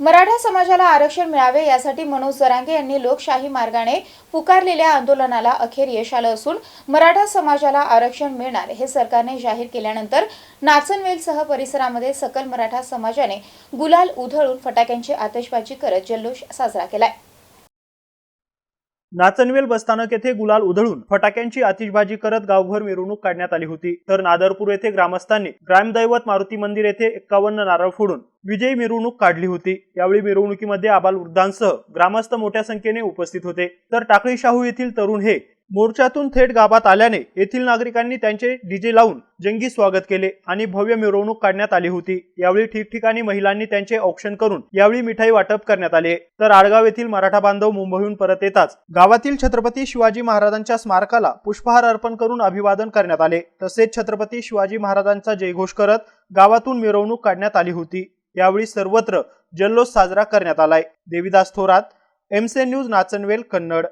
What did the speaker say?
मराठा समाजाला आरक्षण मिळावे यासाठी मनोज जरांगे यांनी लोकशाही मार्गाने पुकारलेल्या आंदोलनाला अखेर यश आलं असून मराठा समाजाला आरक्षण मिळणार हे सरकारने जाहीर केल्यानंतर नाचनवेलसह परिसरामध्ये सकल मराठा समाजाने गुलाल उधळून फटाक्यांची आतषबाजी करत जल्लोष साजरा केलाय. नाचनवेल बसस्थानक येथे गुलाल उधळून फटाक्यांची आतिषबाजी करत गावभर मिरवणूक काढण्यात आली होती. तर नादरपूर येथे ग्रामस्थांनी ग्रामदैवत मारुती मंदिर येथे एक्कावन्न नारळ फोडून विजयी मिरवणूक काढली होती. यावेळी मिरवणुकीमध्ये आबाल वृद्धांसह ग्रामस्थ मोठ्या संख्येने उपस्थित होते. तर टाकळी शाहू येथील तरुण हे मोर्चातून थेट गावात आल्याने येथील नागरिकांनी त्यांचे डीजे लावून जंगी स्वागत केले आणि भव्य मिरवणूक काढण्यात आली होती. यावेळी ठिकठिकाणी महिलांनी त्यांचे औक्षण करून यावेळी मिठाई वाटप करण्यात आले. तर आडगाव येथील मराठा बांधव मुंबईहून परत येताच गावातील छत्रपती शिवाजी महाराजांच्या स्मारकाला पुष्पहार अर्पण करून अभिवादन करण्यात आले. तसेच छत्रपती शिवाजी महाराजांचा जयघोष करत गावातून मिरवणूक काढण्यात आली होती. यावेळी सर्वत्र जल्लोष साजरा करण्यात आलाय. देविदास थोरात एमसे न्यूज नाचनवेल कन्नड.